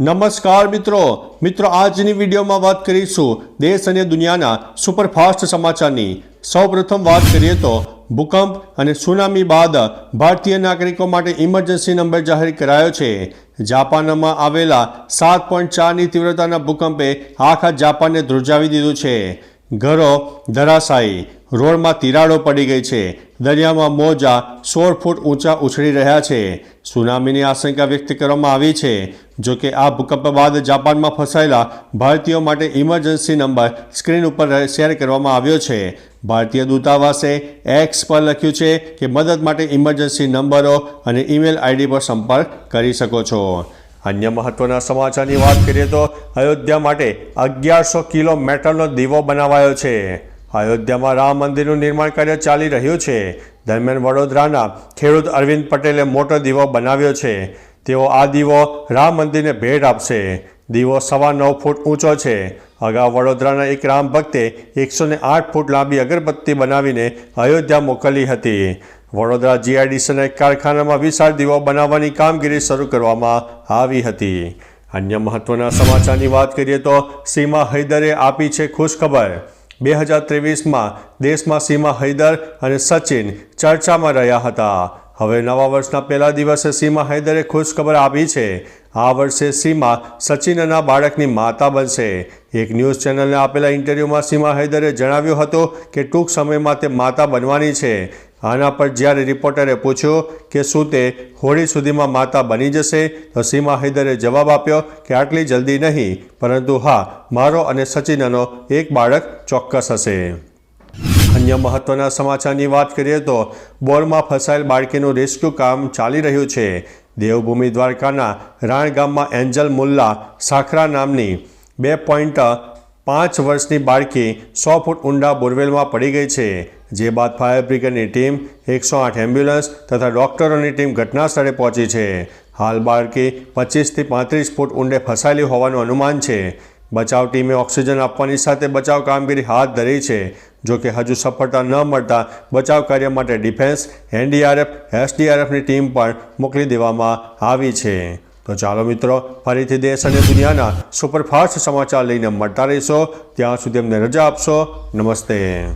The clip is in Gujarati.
નમસ્કાર મિત્રો. મિત્રો, આજની વિડીયોમાં વાત કરીશું દેશ અને દુનિયાના સુપરફાસ્ટ સમાચારની. સૌપ્રથમ વાત કરીએ તો ભૂકંપ અને સુનામી બાદ ભારતીય નાગરિકો માટે ઇમરજન્સી નંબર જાહેર કરાયો છે. જાપાનમાં આવેલા સાત પોઈન્ટ ચારની તીવ્રતાના ભૂકંપે આખા જાપાનને ધ્રુજાવી દીધું છે. ઘરો ધરાશાયી. રોડમાં તિરાડો પડી ગઈ છે. દરિયામાં મોજા સોળ ફૂટ ઊંચા ઉછળી રહ્યા છે. સુનામીની આશંકા વ્યક્ત કરવામાં આવી છે. જો કે આ ભૂકંપ બાદ જાપાનમાં ફસાયેલા ભારતીયો માટે ઇમરજન્સી નંબર સ્ક્રીન ઉપર શેર કરવામાં આવ્યો છે. ભારતીય દૂતાવાસે એક્સ પર લખ્યું છે કે મદદ માટે ઇમરજન્સી નંબરો અને ઈમેલ આઈડી પર સંપર્ક કરી શકો છો. અન્ય મહત્વના સમાચારની વાત કરીએ તો અયોધ્યા માટે અગિયારસો કિલો મેટલનો દીવો બનાવાયો છે. અયોધ્યામાં રામ મંદિરનું નિર્માણ કાર્ય ચાલી રહ્યું છે. દરમિયાન વડોદરાના ખેડૂત અરવિંદ પટેલે મોટો દીવો બનાવ્યો છે. તેઓ આ દીવો રામ મંદિરને ભેટ આપશે. દીવો સવા નવ ફૂટ ઊંચો છે. અગાઉ વડોદરાના એક રામ ભક્તે એકસો આઠ ફૂટ લાંબી અગરબત્તી બનાવીને અયોધ્યા મોકલી હતી. વડોદરા જીઆઈડીસીના એક કારખાનામાં વિશાળ દીવો બનાવવાની કામગીરી શરૂ કરવામાં આવી હતી. અન્ય મહત્વના સમાચારની વાત કરીએ તો સીમા હૈદરે આપી છે ખુશખબર. બે હજાર ત્રેવીસમાં દેશમાં સીમા હૈદર અને સચિન ચર્ચામાં રહ્યા હતા. હવે નવા વર્ષના પહેલા દિવસે સીમા હૈદરે ખુશખબર આપી છે. આ વર્ષે સીમા સચિનના બાળકની માતા બનશે. એક ન્યૂઝ ચેનલને આપેલા ઇન્ટરવ્યૂમાં સીમા હૈદરે જણાવ્યું હતું કે ટૂંક સમયમાં તે માતા બનવાની છે. આના પર જ્યારે રિપોર્ટરે પૂછ્યું કે શું તે હોળી સુધીમાં માતા બની જશે, તો સીમા હૈદરે જવાબ આપ્યો કે આટલી જલ્દી નહીં, પરંતુ હા, મારો અને સચિનનો એક બાળક ચોક્કસ હશે. અન્ય મહત્વના સમાચારની વાત કરીએ તો, બોરમાં ફસાયેલ બાળકીનું રેસ્ક્યુ કામ ચાલી રહ્યું છે. દેવભૂમિ દ્વારકાના રાણ ગામમાં એન્જલ મુલ્લા સાખરા નામની બે પોઈન્ટ પાંચ વર્ષની બાળકી સો ફૂટ ઊંડા બોરવેલમાં પડી ગઈ છે. જે બાદ ફાયર બ્રિગેડની ટીમ એકસો આઠ એમ્બ્યુલન્સ તથા ડોક્ટરોની ટીમ ઘટના સ્થળે પહોંચી છે. હાલ બાળકી પચીસથી પાંત્રીસ ફૂટ ઊંડે ફસાયેલી હોવાનું અનુમાન છે. બચાવ ટીમે ઓક્સિજન આપવાની સાથે બચાવ કામગીરી હાથ ધરી છે. જો કે હજુ સફળતા ન મળતા બચાવ કાર્ય માટે ડિફેન્સ, એનડીઆરએફ, એસડીઆરએફની ટીમ પણ મોકલી દેવામાં આવી છે. તો ચાલો મિત્રો, ફરીથી દેશ અને દુનિયાના સુપરફાસ્ટ સમાચાર લઈને મળતા રહીશો. ત્યાં સુધી અમને રજા આપશો. નમસ્તે.